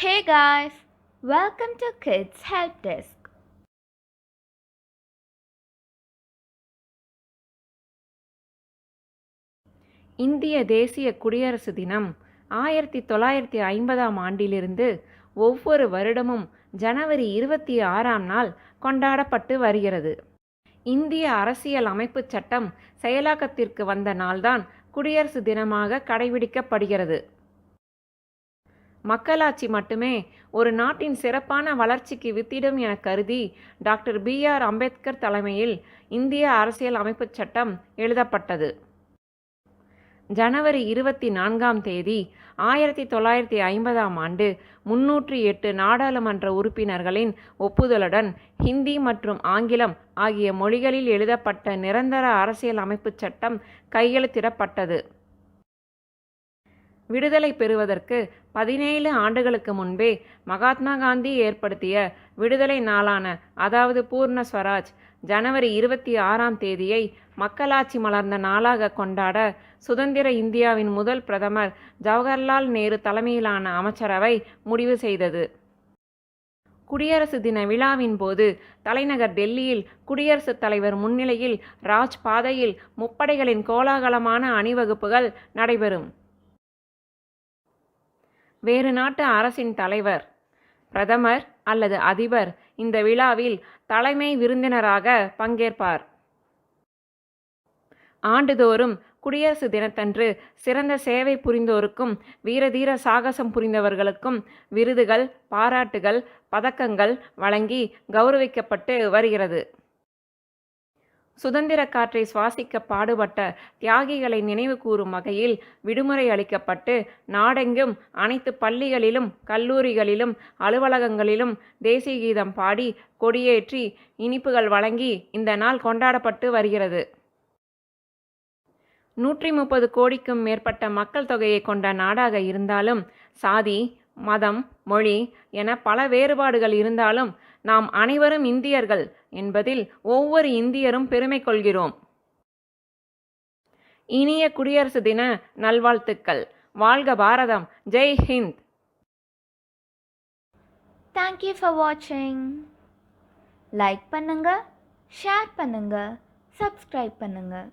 Hey guys, welcome to Kids Help Desk. இந்திய தேசிய குடியரசு தினம் ஆயிரத்தி தொள்ளாயிரத்தி ஐம்பதாம் ஆண்டிலிருந்து ஒவ்வொரு வருடமும் ஜனவரி இருபத்தி ஆறாம் நாள் கொண்டாடப்பட்டு வருகிறது இந்திய அரசியல் அமைப்புச் சட்டம் செயலாக்கத்திற்கு வந்த நாள்தான் குடியரசு தினமாக கடைபிடிக்கப்படுகிறது மக்களாட்சி மட்டுமே ஒரு நாட்டின் சிறப்பான வளர்ச்சிக்கு வித்திடும் என கருதி டாக்டர் பி ஆர் அம்பேத்கர் தலைமையில் இந்திய அரசியல் அமைப்புச் சட்டம் எழுதப்பட்டது. ஜனவரி இருபத்தி நான்காம் தேதி ஆயிரத்தி தொள்ளாயிரத்தி ஐம்பதாம் ஆண்டு முன்னூற்றி எட்டு நாடாளுமன்ற உறுப்பினர்களின் ஒப்புதலுடன் ஹிந்தி மற்றும் ஆங்கிலம் ஆகிய மொழிகளில் எழுதப்பட்ட நிரந்தர அரசியல் அமைப்புச் சட்டம் கையெழுத்திடப்பட்டது. விடுதலை பெறுவதற்கு பதினேழு ஆண்டுகளுக்கு முன்பே மகாத்மா காந்தி ஏற்படுத்திய விடுதலை நாளான அதாவது பூர்ண ஸ்வராஜ் ஜனவரி இருபத்தி ஆறாம் தேதியை மக்களாட்சி மலர்ந்த நாளாக கொண்டாட சுதந்திர இந்தியாவின் முதல் பிரதமர் ஜவஹர்லால் நேரு தலைமையிலான அமைச்சரவை முடிவு செய்தது. குடியரசு தின விழாவின் போது தலைநகர் டெல்லியில் குடியரசுத் தலைவர் முன்னிலையில் ராஜ் பாதையில் முப்படைகளின் கோலாகலமான அணிவகுப்புகள் நடைபெறும். வேறு நாட்டு அரசின் தலைவர் பிரதமர் அல்லது அதிபர் இந்த விழாவில் தலைமை விருந்தினராக பங்கேற்பார். ஆண்டுதோறும் குடியரசு தினத்தன்று சிறந்த சேவை புரிந்தோருக்கும் வீரதீர சாகசம் புரிந்தவர்களுக்கும் விருதுகள் பாராட்டுகள் பதக்கங்கள் வழங்கி கௌரவிக்கப்பட்டு வருகிறது. சுதந்திர காற்றை சுவாசிக்க பாடுபட்ட தியாகிகளை நினைவு கூறும் வகையில் விடுமுறை அளிக்கப்பட்டு நாடெங்கும் அனைத்து பள்ளிகளிலும் கல்லூரிகளிலும் அலுவலகங்களிலும் தேசிய கீதம் பாடி கொடியேற்றி இனிப்புகள் வழங்கி இந்த நாள் கொண்டாடப்பட்டு வருகிறது. நூற்றி முப்பது கோடிக்கும் மேற்பட்ட மக்கள் தொகையை கொண்ட நாடாக இருந்தாலும் சாதி மதம் மொழி என பல வேறுபாடுகள் இருந்தாலும் நாம் அனைவரும் இந்தியர்கள் என்பதில் ஒவ்வொரு இந்தியரும் பெருமை கொள்கிறோம். இனிய குடியரசு தின நல்வாழ்த்துக்கள். வாழ்க பாரதம். ஜெய் ஹிந்த். தேங்க்யூ ஃபார் வாட்சிங் லைக் பண்ணுங்க ஷேர் பண்ணுங்க சப்ஸ்கிரைப் பண்ணுங்கள்